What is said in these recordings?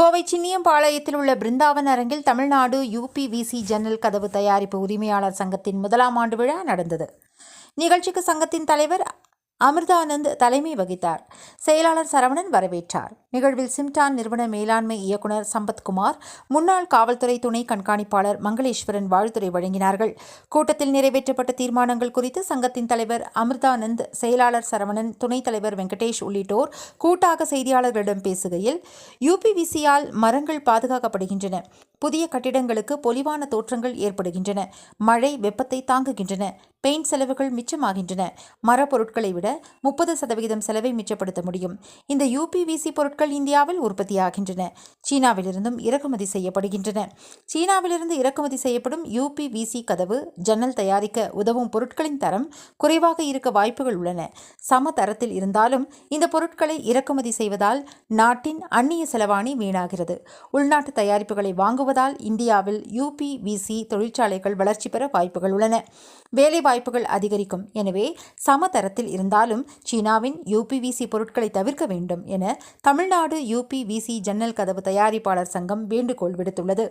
கோவை சின்னியம்பாளையத்தில் உள்ள பிருந்தாவன் அரங்கில் தமிழ்நாடு யூபிவிசி ஜன்னல் கதவு தயாரிப்பு உரிமையாளர் சங்கத்தின் முதலாம் ஆண்டு விழா நடந்தது. நிகழ்ச்சிக்கு சங்கத்தின் தலைவர் அமிர்தானந்த் தலைமை வகித்தார். செயலாளர் சரவணன் வரவேற்றார். நிகழ்வில் சிம்டான் நிறுவன மேலாண்மை இயக்குனர் சம்பத்குமார் முன்னாள் காவல்துறை துணை கண்காணிப்பாளர் மங்களேஸ்வரன் வாழ்த்துறை வழங்கினார்கள். கூட்டத்தில் நிறைவேற்றப்பட்ட தீர்மானங்கள் குறித்து சங்கத்தின் தலைவர் அமிர்தானந்த் செயலாளர் சரவணன் துணைத் தலைவர் வெங்கடேஷ் உள்ளிட்டோர் கூட்டாக செய்தியாளர்களிடம் பேசுகையில் யூபிவிசியால் மரங்கள் பாதுகாக்கப்படுகின்றன. புதிய கட்டிடங்களுக்கு பொலிவான தோற்றங்கள் ஏற்படுகின்றன. மழை வெப்பத்தை தாங்குகின்றன. பெயிண்ட் செலவுகள் மிச்சமாகின்றன. மரப்பொருட்களை விட முப்பது சதவிகிதம் செலவை மிச்சப்படுத்த முடியும். இந்த யூபிவிசி பொருட்கள் இந்தியாவில் உற்பத்தியாகின்றன. சீனாவிலிருந்தும் இறக்குமதி செய்யப்படுகின்றன. சீனாவிலிருந்து இறக்குமதி செய்யப்படும் யூபிவிசி கதவு ஜன்னல் தயாரிக்க உதவும் பொருட்களின் தரம் குறைவாக இருக்க வாய்ப்புகள் உள்ளன. சம தரத்தில் இருந்தாலும் இந்த பொருட்களை இறக்குமதி செய்வதால் நாட்டின் அந்நிய செலவாணி வீணாகிறது. உள்நாட்டு தயாரிப்புகளை வாங்குவதால் இந்தியாவில் யூபிவிசி தொழிற்சாலைகள் வளர்ச்சி பெற வாய்ப்புகள் உள்ளன. வேலைவாய்ப்புகள் அதிகரிக்கும். எனவே சம தரத்தில் இருந்தாலும் சீனாவின் யூபிவிசி பொருட்களை தவிர்க்க வேண்டும் என தமிழ்நாடு யூபிவிசி ஜன்னல் கதவு தயாரிப்பாளர் சங்கம் வேண்டுகோள் விடுத்துள்ளது.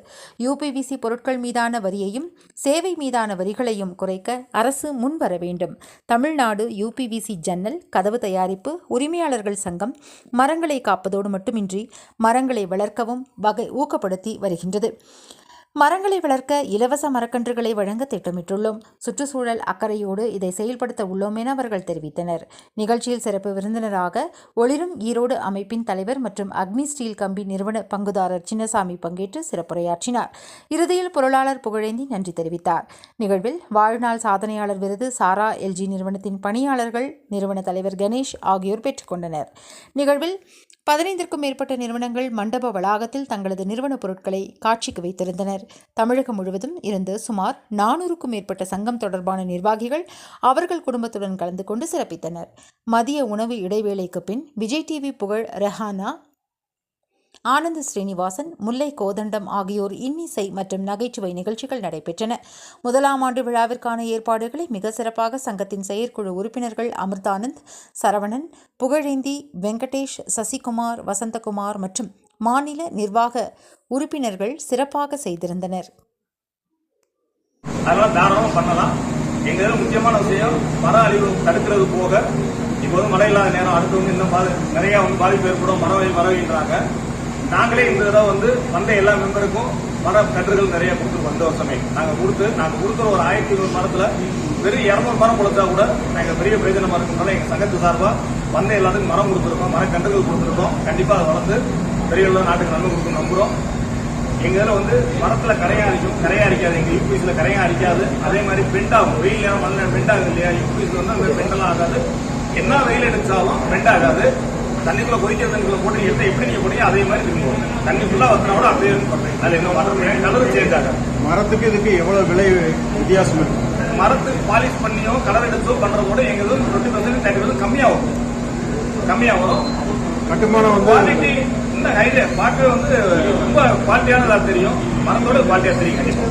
யூபிவிசி பொருட்கள் மீதான வரியையும் சேவை மீதான வரிகளையும் குறைக்க அரசு முன்வர வேண்டும். தமிழ்நாடு யூபிவிசி ஜன்னல் கதவு தயாரிப்பு உரிமையாளர்கள் சங்கம் மரங்களை காப்பதோடு மட்டுமின்றி மரங்களை வளர்க்கவும் வகை ஊக்கப்படுத்தி வருகின்றது. மரங்களை வளர்க்க இலவச மரக்கன்றுகளை வழங்க திட்டமிட்டுள்ளோம். சுற்றுச்சூழல் அக்கறையோடு இதை செயல்படுத்த உள்ளோம் என அவர்கள் தெரிவித்தனர். நிகழ்ச்சியில் சிறப்பு விருந்தினராக ஒளிரும் ஈரோடு அமைப்பின் தலைவர் மற்றும் அக்னி ஸ்டீல் கம்பி நிறுவன பங்குதாரர் சின்னசாமி பங்கேற்று சிறப்புரையாற்றினார். இறுதியில் பொருளாளர் புகழேந்தி நன்றி தெரிவித்தார். நிகழ்வில் வாழ்நாள் சாதனையாளர் விருது சாரா எல்ஜி நிறுவனத்தின் பணியாளர்கள் நிறுவன தலைவர் கணேஷ் ஆகியோர் பெற்றுக்கொண்டனர் நிகழ்வில் பதினைந்திற்கும் மேற்பட்ட நிறுவனங்கள் மண்டப வளாகத்தில் தங்களது நிறுவன பொருட்களை காட்சிக்கு வைத்திருந்தனர். தமிழகம் முழுவதும் இருந்து சுமார் நானூறுக்கும் மேற்பட்ட சங்கம் தொடர்பான நிர்வாகிகள் அவர்கள் குடும்பத்துடன் கலந்து கொண்டு சிறப்பித்தனர். மதிய உணவு இடைவேளைக்கு பின் விஜய் டிவி புகழ் ரெஹானா ஆனந்த ஸ்ரீனிவாசன் முல்லை கோதண்டம் ஆகியோர் இன்னிசை மற்றும் நகைச்சுவை நிகழ்ச்சிகள் நடைபெற்றன. முதலாம் ஆண்டு விழாவிற்கான ஏற்பாடுகளை மிக சிறப்பாக சங்கத்தின் செயற்குழு உறுப்பினர்கள் அமிர்தானந்த் சரவணன் புகழேந்தி வெங்கடேஷ் சசிகுமார் வசந்தகுமார் மற்றும் மாநில நிர்வாக உறுப்பினர்கள் சிறப்பாக செய்திருந்தனர். அதெல்லாம் தாராளமாக பண்ணலாம். எங்க முக்கியமான விஷயம் மர அழிவு தடுக்கிறது போக இப்போ வந்து மழை இல்லாத நேரம் அடுத்து வந்து இன்னும் பாதி நிறைய வந்து பாதிப்பு ஏற்படும் மரம் வழி நாங்களே இந்த தடவை வந்து வந்த எல்லா மெம்பருக்கும் மர கன்றுகள் நிறைய கொடுத்துருக்கோம் இந்த வருஷமே நாங்க கொடுத்து நாங்க கொடுக்குற ஒரு ஆயிரத்தி இருநூறு மரத்துல வெறும் இரநூறு மரம் கொடுத்தா கூட நாங்க பெரிய பிரயோஜனமா இருக்குனால எங்க சங்கத்து சார்பா வந்த எல்லாத்துக்கும் மரம் கொடுத்துருக்கோம் மரக்கன்றுகள் கொடுத்துருக்கோம். கண்டிப்பா அதை வளர்ந்து பெரிய அளவுல நாட்டுக்கு நன்மை கொடுக்கும் நம்புறோம். எங்க இதில் வந்து மரத்துல கரையா அடிக்கும் கரையா அடிக்காது. எங்க யூபிஎஸ்ல கரையா அடிக்காது. அதே மாதிரி பெண்ட் ஆகும் வெயில் நேரம் மண்ண பெண்ட் ஆகும் இல்லையா யூபிஎஸ்ல வந்து அந்த பெண்டெல்லாம் ஆகாது. என்ன வெயில் அடிச்சாலும் பெண்ட் ஆகாது தண்ணிக்குள்ள கொதிக்கிற தண்ணிக்குள்ள போட்டு எந்த எப்படி நீங்க போனீங்க அதே மாதிரி இருக்கும் தண்ணி ஃபுல்லா வத்தினா கூட அப்படியே இருக்கும் பண்றேன் அதுல என்ன மாற்றம் கலர் சேஞ்ச் ஆகாது. மரத்துக்கு இதுக்கு எவ்வளவு விலை வித்தியாசம் இருக்கு? மரத்துக்கு பாலிஷ் பண்ணியோ கலர் எடுத்தோ பண்றதோட எங்க இது டுவெண்ட்டி பர்சன்ட் தேர்ட்டி பர்சன்ட் கம்மியா வரும் கம்மியா வரும் கட்டுமானம் வந்து குவாலிட்டி இந்த ஹைல பார்க்கவே வந்து ரொம்ப குவாலிட்டியானதா தெரியும். மரத்தோட குவாலிட்டியா தெரியும் கண்டிப்பா.